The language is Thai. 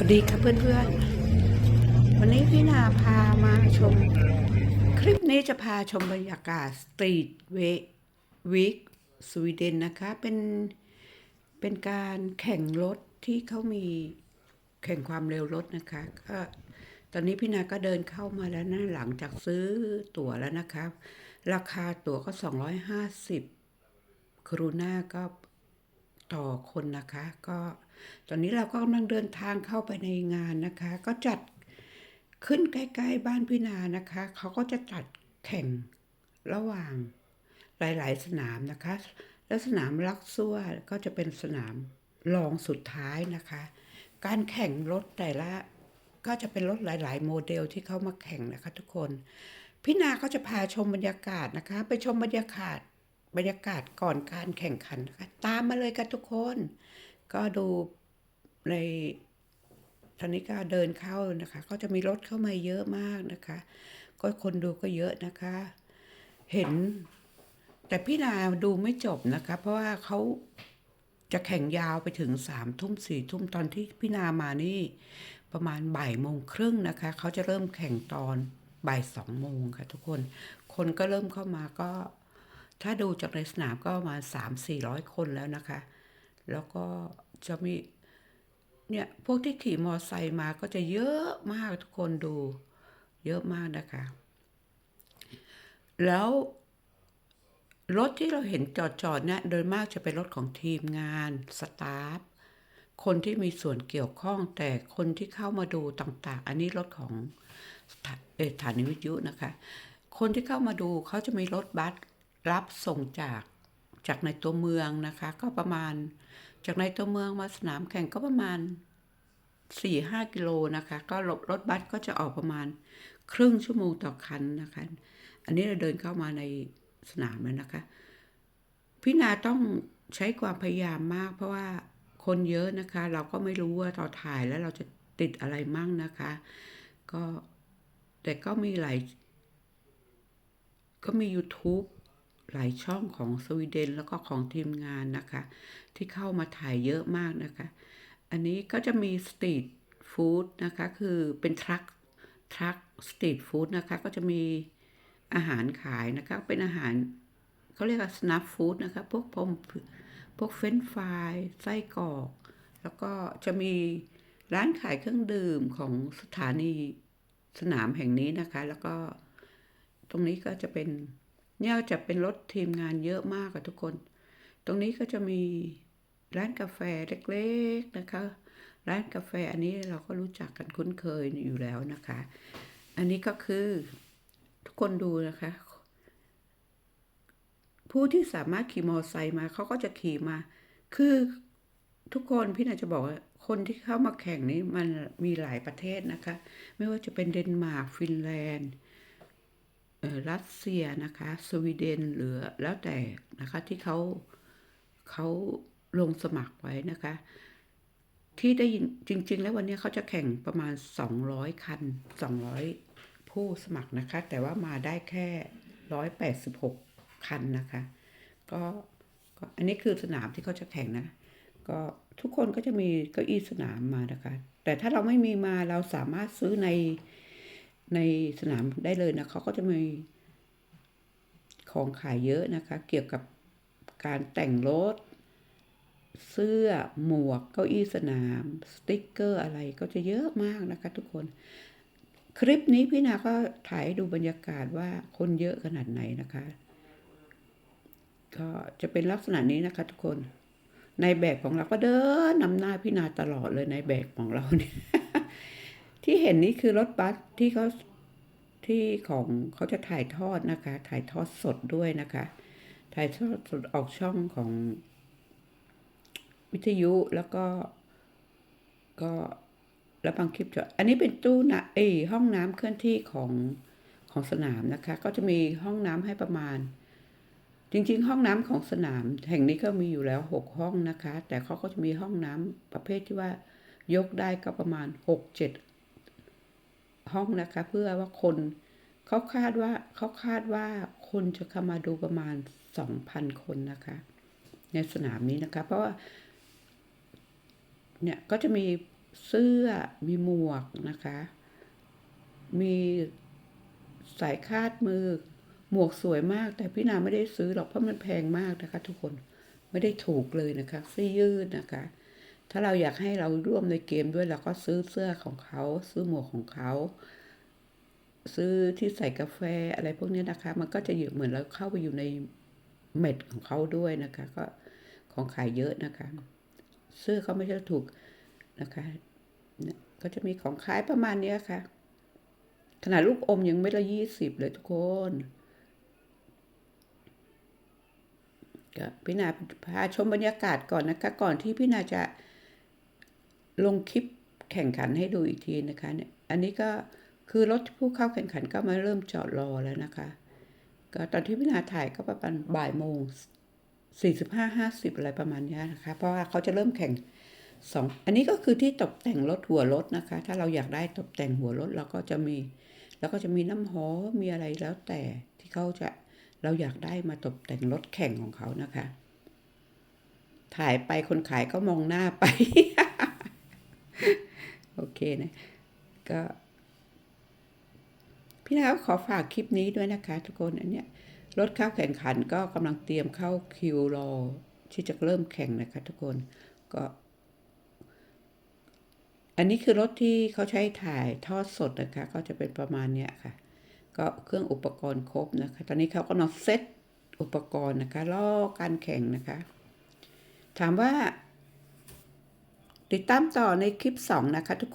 วัสดีครับเพื่อนๆ วันนี้พี่นาพามาชม คลิปนี้จะพาชมบรรยากาศสตรีทเววิกสวีเดนนะคะ เป็นเป็นการแข่งรถที่เขามีแข่งความเร็วรถนะคะก็ตอนนี้พี่นาก็เดินเข้ามาแล้วนะหลังจากซื้อตั๋วแล้วนะคะ ราคาตั๋วก็ 250ครูน่าก็ ต่อคนนะคะ ก็ตอนนี้เราก็กำลังเดินทางเข้าไปในงานนะคะ ก็จัดขึ้นใกล้ๆบ้านพี่นานะคะ เขาก็จะจัดแข่งระหว่างหลายๆ สนามนะคะ และสนามลักซัวก็จะเป็นสนามรองสุดท้ายนะคะ การแข่งรถแต่ละก็จะเป็นรถหลาย ๆ โมเดลที่เขามาแข่งนะคะ ทุกคน พี่นาก็จะพาชมบรรยากาศนะคะ ไปชมบรรยากาศ บรรยากาศก่อนการแข่งขันนะคะตามมาเลยกันทุกคน ก็ดูในตอนนี้ก็เดินเข้านะคะ ก็จะมีรถเข้ามาเยอะมากนะคะ ก็คนดูก็เยอะนะคะ เห็น แต่พี่นาดูไม่จบนะคะ เพราะว่าเขาจะแข่งยาวไปถึงสามทุ่มสี่ทุ่มตอนที่พี่นามานี่ประมาณบ่ายโมงครึ่งนะคะ เขาจะเริ่มแข่งตอนบ่ายสองโมงค่ะทุกคน คนก็เริ่มเข้ามาก็ ถ้าดูจากในสนามก็ประมาณสามสี่ร้อยคนแล้วนะคะ แล้วก็จะมีเนี่ยพวกที่ขี่มอไซค์มาก็จะเยอะมากทุกคนดู เยอะมากนะคะ แล้วรถที่เราเห็นจอดๆเนี่ยโดยมากจะเป็นรถของทีมงานสตาฟคนที่มีส่วนเกี่ยวข้องแต่คนที่เข้ามาดูต่างๆ อันนี้รถของเอ่อสถานีวิทยุนะคะ คนที่เข้ามาดูเขาจะมีรถบัส รับส่งจากจากในตัวเมืองนะคะ ก็ประมาณจากในตัวเมืองมาสนามแข่งก็ประมาณสี่ห้ากิโลนะคะ ก็รถรถบัสก็จะออกประมาณครึ่งชั่วโมงต่อคันนะคะ อันนี้เราเดินเข้ามาในสนามแล้วนะคะ พี่นาต้องใช้ความพยายามมาก เพราะว่าคนเยอะนะคะ เราก็ไม่รู้ว่าต่อถ่ายแล้วเราจะติดอะไรมั่งนะคะ ก็แต่ก็มีหลายก็มี YouTube หลายช่องของสวีเดนแล้วก็ของทีมงานนะคะ ที่เข้ามาถ่ายเยอะมากนะคะ อันนี้ก็จะมีสตรีทฟู้ดนะคะ คือเป็นทรัคทรัคสตรีทฟู้ดนะคะ ก็จะมีอาหารขายนะคะ เป็นอาหารเขาเรียกว่าสนับฟู้ดนะคะ พวกพมพวกเฟรนฟรายไส้กรอก แล้วก็จะมีร้านขายเครื่องดื่มของสถานีสนามแห่งนี้นะคะ แล้วก็ตรงนี้ก็จะเป็น เนี่ยจะเป็นรถทีมงานเยอะมากอะทุกคน ตรงนี้ก็จะมีร้านกาแฟเล็กๆนะคะ ร้านกาแฟอันนี้เราก็รู้จักกันคุ้นเคยอยู่แล้วนะคะ อันนี้ก็คือทุกคนดูนะคะ ผู้ที่สามารถขี่มอเตอร์ไซค์มาเขาก็จะขี่มา คือทุกคนพี่นาจะบอกว่าคนที่เข้ามาแข่งนี้มันมีหลายประเทศนะคะ ไม่ว่าจะเป็นเดนมาร์กฟินแลนด์ รัสเซียนะคะ สวีเดนเหรือแล้วแต่นะคะที่เขาเขาลงสมัครไว้นะคะ ที่ได้ยินจริง ๆ แล้ววันนี้เขาจะแข่งประมาณ 200 คัน 200 ผู้สมัครนะคะ แต่ว่ามาได้แค่ 186 คันนะคะกก็อันนี้คือสนามที่เขาจะแข่งนะ ก็ทุกคนก็จะมีเก้าอี้สนามมานะคะ แต่ถ้าเราไม่มีมาเราสามารถซื้อใน ในสนามได้เลยนะเขาก็จะมีของขายเยอะนะคะ เกี่ยวกับการแต่งรถ เสื้อหมวกเก้าอี้สนาม สติ๊กเกอร์อะไรก็จะเยอะมากนะคะทุกคน คลิปนี้พี่นาก็ถ่ายดูบรรยากาศว่าคนเยอะขนาดไหนนะคะ ก็จะเป็นลักษณะนี้นะคะทุกคนในแบบของเราก็เดินนำหน้าพี่นาตลอดเลยในแบบของเราเนี่ยที่เห็นนี่คือรถบัสที่เขา ที่ของเขาจะถ่ายทอดนะคะ ถ่ายทอดสดด้วยนะคะ ถ่ายทอดสดออกช่องของ วิทยุแล้วก็ก็แล้วบางคลิปจะอันนี้เป็นตู้นะเอยห้องน้ำเคลื่อนที่ของของสนามนะคะ ก็จะมีห้องน้ำให้ประมาณ จริง ๆ ห้องน้ำของสนาม แห่งนี้ก็มีอยู่แล้วหกห้องนะคะ แต่เขาก็จะมีห้องน้ำประเภทที่ว่ายกได้ก็ประมาณหกเจ็ด ห้องนะคะ เพื่อว่าคนเขาคาดว่าเขาคาดว่าคนจะเข้ามาดูประมาณสองพันคนนะคะ ในสนามนี้นะคะ เพราะว่าเนี่ยก็จะมีเสื้อมีหมวกนะคะ มีสายคาดมือ หมวกสวยมาก แต่พี่นาไม่ได้ซื้อหรอกเพราะมันแพงมากนะคะ ทุกคนไม่ได้ถูกเลยนะคะเสื้อยืดนะคะ ถ้าเราอยากให้เราร่วมในเกมด้วยเราก็ซื้อเสื้อของเขา ซื้อหมวกของเขา ซื้อที่ใส่กาแฟอะไรพวกนี้นะคะ มันก็จะอยู่เหมือนเราเข้าไปอยู่ในเม็ดของเขาด้วยนะคะ ก็ของขายเยอะนะคะ เสื้อเขาไม่ใช่ถูกนะคะเนี่ยก็จะมีของขายประมาณนี้ค่ะ ขนาดลูกอมยังไม่ละยี่สิบเลยทุกคนก็พี่นาพาชมบรรยากาศก่อนนะคะ ก่อนที่พี่นาจะ ลงคลิปแข่งขันให้ดูอีกทีนะคะเนี่ยอันนี้ก็คือรถผู้เข้าแข่งขันก็มาเริ่มจอดรอแล้วนะคะ ก็ตอนที่พี่นาถ่ายก็ประมาณบ่ายโมงสี่สิบห้าห้าสิบอะไรประมาณนี้นะคะ เพราะว่าเขาจะเริ่มแข่งสองอันนี้ก็คือที่ตกแต่งรถหัวรถนะคะ ถ้าเราอยากได้ตกแต่งหัวรถเราก็จะมี แล้วก็จะมีน้ำหอมมีอะไรแล้วแต่ที่เขาจะเราอยากได้มาตกแต่งรถแข่งของเขานะคะ ถ่ายไปคนขายก็มองหน้าไป โอเคนะก็พี่นาขอฝากคลิปนี้ด้วยนะคะ ทุกคนอันเนี้ยรถเข้าแข่งขันก็กำลังเตรียมเข้าคิวรอที่จะเริ่มแข่งนะคะ ทุกคนก็ อันนี้คือรถที่เขาใช้ถ่ายทอดสดนะคะ ก็จะเป็นประมาณเนี้ยค่ะ ก็เครื่องอุปกรณ์ครบนะคะ ตอนนี้เขาก็นำเซตอุปกรณ์นะคะล่อการแข่งนะคะ ถามว่า ติดตามต่อในคลิปสองนะคะทุก